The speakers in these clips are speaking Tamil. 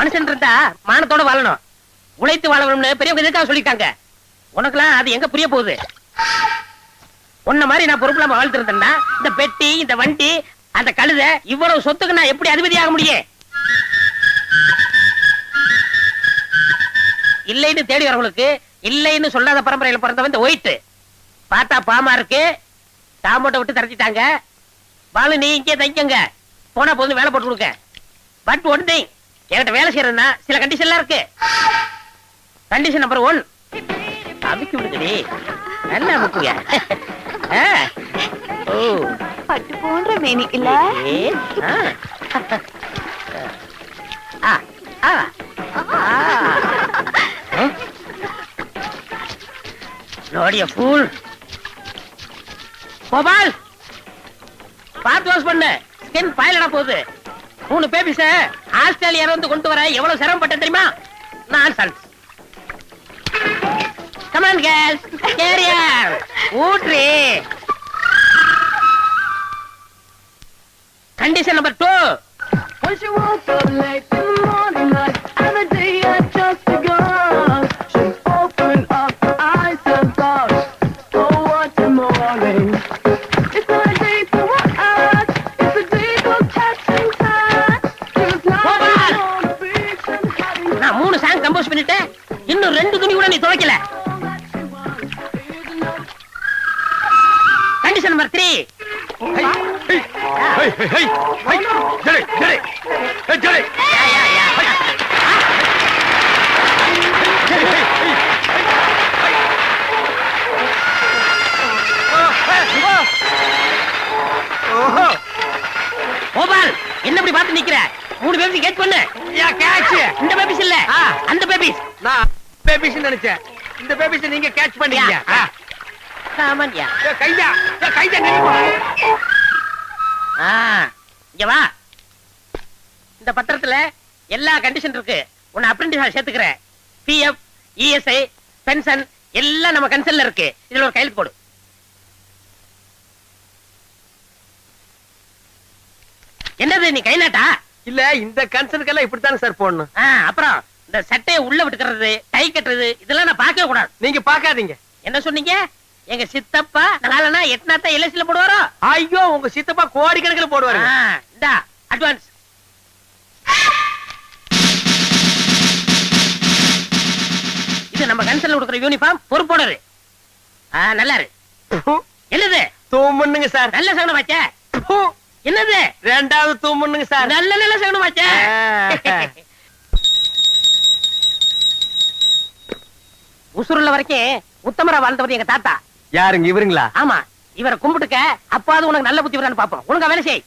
மனுஷன் இருந்தா மானத்தோட வாழணும். உழைத்து வாழணும்னு பெரியவங்க எதுக்காக சொல்லிட்டாங்க? உனக்குலாம் அது எங்க புரிய போகுது? உன்ன மாதிரி நான் பொறுப்பு இல்லாம வாழ்த்திருந்தேன்னா இந்த பெட்டி இந்த வண்டி அந்த கழுத இவ்வளவு சொத்துக்கு நான் எப்படி அதிபதி ஆக முடியும்? இல்லைன்னு தேடி வரவங்களுக்கு இல்லைன்னு சொல்லாத பரம்பரையில பிறந்தவன் இந்த ஒயிட் பார்த்தா பாமா இருக்கு தாமோட்ட விட்டு தரச்சிட்டாங்க பாலு நீ இங்கே தைக்கங்க போனா போதும் வேலை போட்டு கொடுக்க. பட் ஒன் திங் என்கிட்ட வேலை செய்யறதுன்னா சில கண்டிஷன்லாம் இருக்கு. கண்டிஷன் நம்பர் ஒன் அமுக்கி விடுங்கடி. நல்லா அமுக்குங்க. ஓ. பட்டு போன்ற மேனி இல்ல. நோடிய ஃபூல் கோபால் பார்த்து வாஷ் பண்ணு. ஸ்கின் பாயிலடா போகுது. மூணு பேபிஸ ஆஸ்திரேலியால இருந்து கொண்டு வர எவ்வளவு சிரமப்பட்ட தெரியுமா? நான் சன்ஸ் கமான் கேஸ் கேரியர் ஊட்ரி கண்டிஷன் நம்பர் டூ இன்னும் ரெண்டு துணி கூட நீ துவைக்கல. கண்டிஷன் நம்பர் த்ரீ கோபால் என்ன இப்படி பார்த்து நிக்கிற? மூணு பேபிஸ் கேட்ச் பண்ணு. கேட்ச் இந்த பேபிஸ் இல்ல. அந்த பேபிஸ் நான் பேபிஸ் நினைச்சேன். இந்த பேபிஸ் நீங்க கேட்ச் பண்ணீங்க. சாமான்யா நினைப்பா ஆ இங்க வா. இந்த பத்திரத்துல எல்லா கண்டிஷன் இருக்கு. உன்னை அப்ரெண்டிஸ் சேர்த்துக்கிறேன். பிஎஃப் இஎஸ்ஐ பென்ஷன் எல்லாம் நம்ம கன்சல்ல இருக்கு. இதுல ஒரு கையெழுத்து போடு. என்னது நீ கை நாட்டா இல்ல இந்த கன்சர்னுக்கெல்லாம் இப்படித்தானே சார் போடணும். அப்புறம்? இந்த சட்டையை உள்ள விட்டுக்கிறது டை கட்டுறது இதெல்லாம் நான் பார்க்கவே கூடாது. நீங்க பாக்காதீங்க என்ன சொன்னீங்க? எங்க சித்தப்பா நாலனா எட்னாத்தா எல்எஸ்ல போடுவாரோ? ஐயோ உங்க சித்தப்பா கோடிக்கணக்கில் போடுவாரு இந்தா அட்வான்ஸ் இது நம்ம கன்சல்ல கொடுக்குற யூனிஃபார்ம் பொறுப்போடரு. ஆ, நல்லா இருக்கு என்னது? தூமுன்னுங்க சார். நல்ல சகனம் வச்ச என்னது? ரெண்டாவது தூமுன்னுங்க சார். நல்ல நல்ல சகனம் வச்ச உசுருள்ள வரைக்கும் உத்தமரா வாழ்ந்தவர் எங்க தாத்தா. யாருங்க இவருங்களா? ஆமா இவரை கும்பிட்டுக்க அப்பாவது உனக்கு நல்ல புத்தி வரான்னு பாப்போம் ஒழுங்கா வேலை செய்.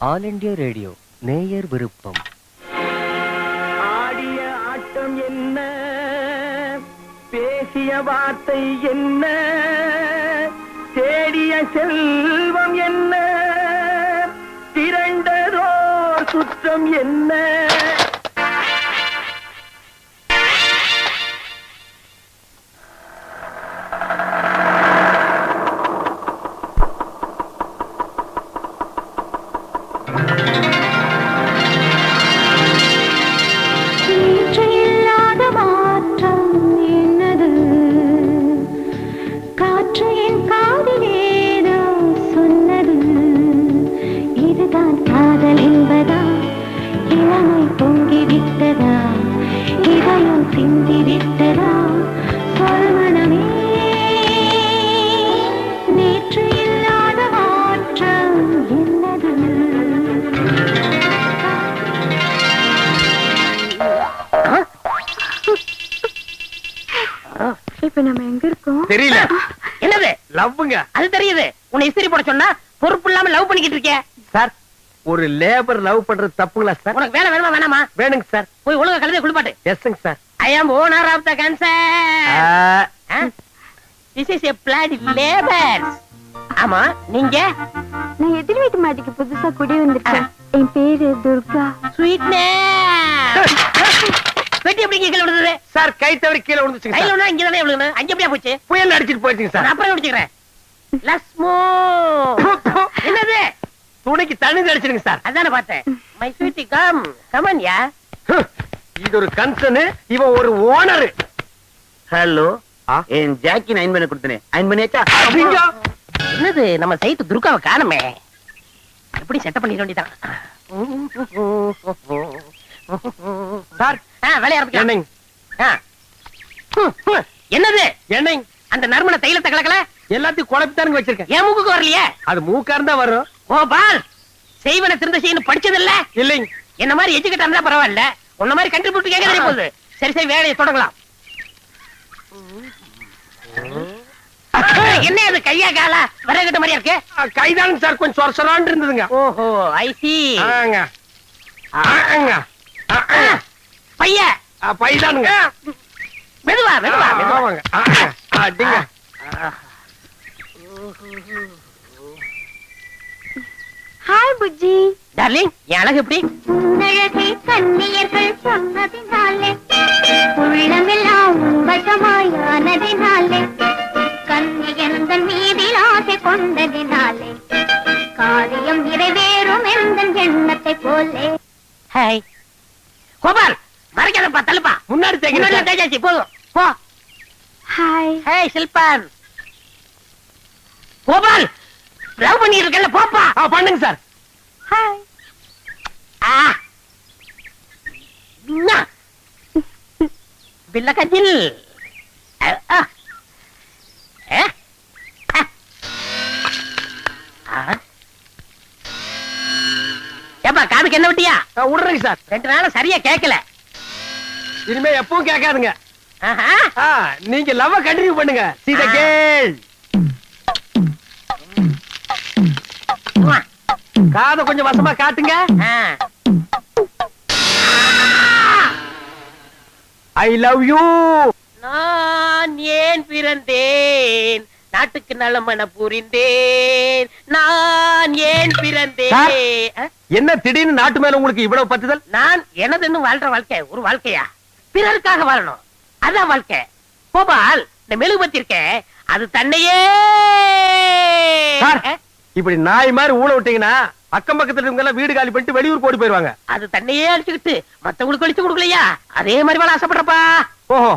ஆல் இண்டியா ரேடியோ நேயர் விருப்பம். ஆடிய ஆட்டம் என்ன? பேசிய வார்த்தை என்ன? தேடிய செல்வம் என்ன? திரண்டதோர் சுற்றம் என்ன? தெரியல. என்னது? லவ்வுங்க. அது தெரியுது. உன்னை இஸ்திரி போட சொன்னா பொறுப்பு இல்லாம லவ் பண்ணிக்கிட்டு இருக்கே சார் ஒரு லேபர் லவ் பண்றது தப்புங்களா சார்? உனக்கு வேலை வேணுமா வேணாமா? வேணுங்க சார். போய் ஒழுங்கா கழுதை குளிப்பாட்டு. எஸ்ங்க sir. I am owner of the concern this is a flat labour ஆமா நீங்க? நான் எதிர் வீட்டு மாட்டுக்கு புதுசா குடி வந்திருக்கேன் என் பேரு துர்கா. ஸ்வீட்னே எப்படி கீழே விழுந்தது? சார் கை தவறி கீழே விழுந்துச்சுங்க கையில ஒண்ணா இங்க தானே விழுகணும் அங்க எப்படியா போச்சு? புயல் அடிச்சிட்டு போயிடுச்சுங்க நான் சார் அப்புறம் விடுச்சுக்கிறேன் லஸ்மோ என்னது? துணைக்கு தண்ணி அடிச்சிருங்க சார். அதானே பார்த்தேன். My sweetie come come on yeah இது ஒரு கன்சர்ன் இவன் ஒரு ஓனர். ஹலோ? என் ஜாக்கி நைன் பண்ணி கொடுத்தனே. நைன் பண்ணியாச்சா? என்னது நம்ம சைத்து துர்காவை காணுமே? எப்படி செட்டப் பண்ணிட வேண்டியதான் சார் இருக்கு என்னங்க? என்னது? என்னங்க அந்த நறுமண தைலத்தை கலக்கல? எல்லாத்தையும் குழப்பித்தானுங்க வச்சிருக்கேன். என் மூக்குக்கு வரலையே? அது மூக்கா இருந்தா வரும். கோபால் செய்வன திருந்த செய்யணும் படிச்சது இல்ல இல்லைங்க. என்ன மாதிரி எஜுகேட் இருந்தா பரவாயில்ல. உன்ன மாதிரி கண்டுபிடிச்சு கேட்க தெரிய போகுது. சரி சரி வேலையை தொடங்கலாம். என்ன அது கையா காலா? விறகுட்ட மாதிரியா இருக்கு? கைதானுங்க சார். கொஞ்சம் சொர சொரான்னு இருந்ததுங்க. ஓஹோ ஐ சி ஆங்க. ஆங்க. ஆ, ஆ. பைய ஆ, பைதானுங்க. மெதுவா மெதுவா மெதுவா. ஆமாங்க. ஆங்க. அடிங்க. ஹாய் புஜ்ஜி. டார்லிங் என் அழகு எப்படி? உன்னழகை கண்ணியர்கள் சொன்னதினாலே உள்ளமெல்லாம் வசமாயானதினாலே கண்ணியந்தன் மீதில் ஆசை கொண்டதினாலே காரியம் நிறைவேறும் எந்த எண்ணத்தை போலே. ஹாய். கோபால் மறைக்காதப்பா தள்ளுப்பா. முன்னாடி தேங்க முன்னாடி தேஜாச்சி போதும். போ. ஹாய் ஹேய் சில்பான் கோபால் லவ் பண்ணிட்டு இருக்கல போப்பா. ஆ, பண்ணுங்க சார். ஹாய் ஆ. நா. பில்ல கஜில் ஆ. ஏ? ஆ. ஏப்பா காதுக்கு என்ன விட்டியா? விடுறேங்க சார். ரெண்டு நாளும் சரியா கேட்கல இனிமே எப்பவும் கேட்காதுங்க. நீங்க லவ் கண்டினியூ பண்ணுங்க. சீத. கேள். காதை கொஞ்சம் வசமா காட்டுங்க. ஐ லவ் யூ நான் ஏன் பிறந்தேன்? நாட்டுக்கு நலமன புரிந்தேன். நான் ஏன் பிறந்தேன்? என்ன திடீர்னு நாட்டு மேல உங்களுக்கு இவ்வளவு பத்துதல் நான் எனதுன்னு வாழ்ற வாழ்க்கை ஒரு வாழ்க்கையா? பிறருக்காக வாழணும். அதான் வாழ்க்கை. கோபால் இந்த மெழுகுபத்தி இருக்கே அது தன்னையே? இப்படி நாய் மாதிரி ஊழ விட்டீங்கன்னா அக்கம் பக்கத்துல இருக்கவங்க வீடு காலி பண்ணிட்டு வெளியூர் போடி போயிருவாங்க. அது தன்னையே அடிச்சுக்கிட்டு மத்தவங்களுக்கு அடிச்சு கொடுக்கலையா? அதே மாதிரி வாழ ஆசைப்படுறப்பா. ஓஹோ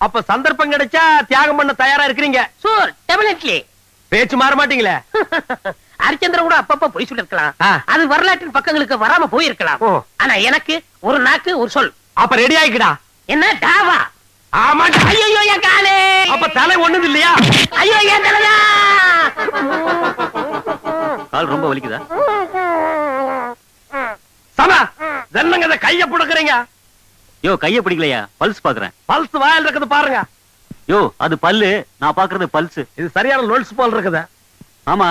அப்ப சந்தர்ப்பம் கிடைச்சா தியாகம் பண்ண தயாரா இருக்கிறீங்க? சூர் டெபினெட்லி பேச்சு மாற மாட்டீங்களே? ஹரிச்சந்திரன் கூட அப்பப்ப பொய் சொல்லிருக்கலாம். அது வரலாற்றின் பக்கங்களுக்கு வராம போயிருக்கலாம். ஆனா எனக்கு ஒரு நாக்கு ஒரு சொல். அப்ப ரெடி ஆயிக்கடா. என்ன டாவா ஆமாண்டா ஐயோ என் காலே. அப்ப தலை ஒண்ணுது இல்லையா ஐயோ என் கால் ரொம்ப வலிக்குதா? சம என்னங்க கைய புடுக்குறீங்க. யோ கைய பிடிக்கலையா? பல்ஸ் பாக்குறேன். பல்ஸ் வாயில் இருக்குது பாருங்க. யோ அது பல்லு. நான் பாக்குறது பல்ஸ். இது சரியான லொல்ஸ் போல் இருக்குது. ஆமா.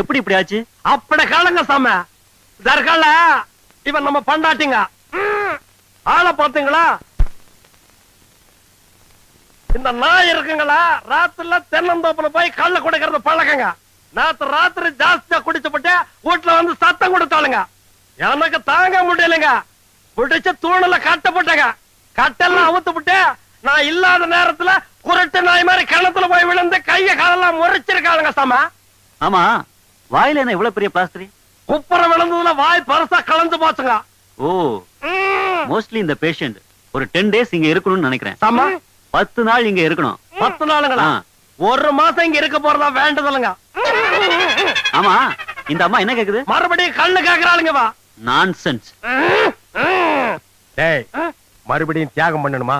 எப்படி இப்படி ஆச்சு? அப்படி காலங்க சாம தற்கால இவன் நம்ம பண்டாட்டிங்க. ஆளை பாத்தீங்களா இந்த நாய் இருக்குங்களா? ராத்திரில தென்னந்தோப்புல போய் கள்ள குடிக்கிறது பழக்கங்க. நேத்து ராத்திரி ஜாஸ்தியா குடிச்சுப்பட்டு வீட்டுல வந்து சத்தம் கொடுத்தாளுங்க. எனக்கு தாங்க முடியலைங்க. பிடிச்ச தூணுல கட்டப்பட்டங்க கட்டெல்லாம் அவுத்து விட்டு நான் இல்லாத நேரத்துல குரட்டு நாய் மாதிரி கிணத்துல போய் விழுந்து கைய காலெல்லாம் முறிச்சிருக்காளுங்க சாமா. ஆமா வாயில என்ன இவ்வளவு பெரிய பிளாஸ்டரி? குப்புற விழுந்ததுல வாய் பரசா கலந்து போச்சுங்க. ஓ மோஸ்ட்லி இந்த பேஷண்ட் ஒரு டென் டேஸ் இங்க இருக்கணும்னு நினைக்கிறேன். சாமா பத்து நாள் இங்க இருக்கணும். பத்து நாளுங்களா? ஒரு மாசம் இங்க இருக்க போறதா வேண்டதில்லைங்க ஆமா இந்த அம்மா என்ன கேக்குது? மறுபடியும் கண்ணு கேக்குறாளுங்க வா. நான்சென்ஸ் டேய் மறுபடியும் தியாகம் பண்ணணுமா?